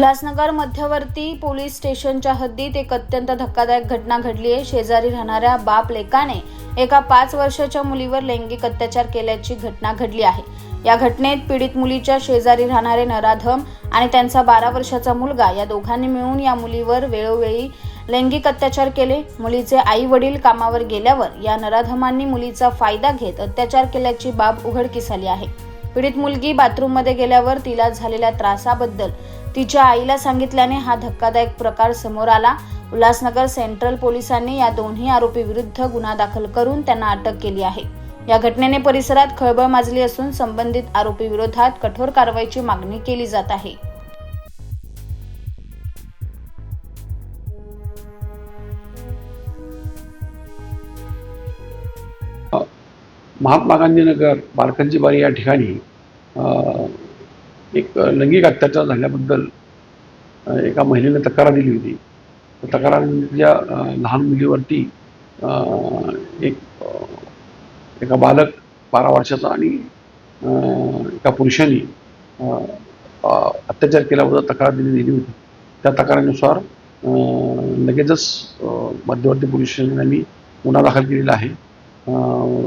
उल्हासनगर मध्यवर्ती पोलीस स्टेशनच्या हद्दीत एक अत्यंत धक्कादायक घटना घडली आहे. शेजारी राहणाऱ्या बाप लेकाने एका पाच वर्षाच्या मुलीवर लैंगिक अत्याचार केल्याची घटना घडली आहे. या घटनेत पीडित मुलीच्या शेजारी राहणारे नराधम आणि त्यांचा बारा वर्षाचा मुलगा या दोघांनी मिळून या मुलीवर वेळोवेळी लैंगिक अत्याचार केले. मुलीचे आई वडील कामावर गेल्यावर या नराधमांनी मुलीचा फायदा घेत अत्याचार केल्याची बाब उघडकीस आली आहे. पीडित मुलगी बाथरूममध्ये गेल्यावर तिला झालेल्या त्रासाबद्दल तिच्या आईला सांगितल्याने हा धक्कादायक प्रकार समोर आला. उल्हासनगर सेंट्रल पोलिसांनी या दोन्ही आरोपी विरुद्ध गुन्हा दाखल करून त्यांना अटक केली आहे. या घटनेने परिसरात खळबळ माजली असून संबंधित आरोपी विरोधात कठोर कारवाईची मागणी केली जात आहे. महात्मा गांधी नगर बारी या ठिकाणी एक लैंगिक अत्याचार झाल्याबद्दल एका महिलेने तक्रार दिली होती. तक्रारीच्या लहान मुलीवरती एक एका बालक बारा वर्षाचा आणि एका पुरुषाने अत्याचार केल्याबद्दल तक्रार दिली दिली होती. त्या तक्रारीनुसार लगेचच मध्यवर्ती पोलीस स्टेशनने गुन्हा दाखल केलेला आहे.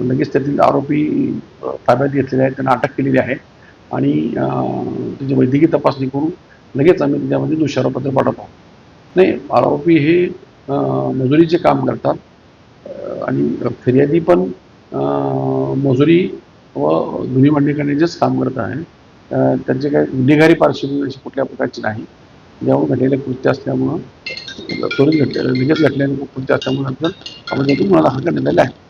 लगेच त्यातील आरोपी ताब्यात घेतलेले आहेत त्यांना अटक केलेली आहे. आणि त्याची वैद्यकीय तपासणी करून लगेच आम्ही त्याच्यामध्ये दोषारोपत्र पाठवतो. नाही आरोपी हे मजुरीचे काम करतात आणि फिर्यादी पण मजुरी व दुनी भांडी करण्याचेच काम करत आहे त्यांचे काही गुन्हेगारी पार्श्वभूमी अशी कुठल्या प्रकारची नाही. ज्यामुळे घडलेलं कृत्य असल्यामुळं त्वरित घटले लगेच घडलेलं कृत्य असल्यामुळे आपण त्यातून मला हा करण्यात आलेला आहे.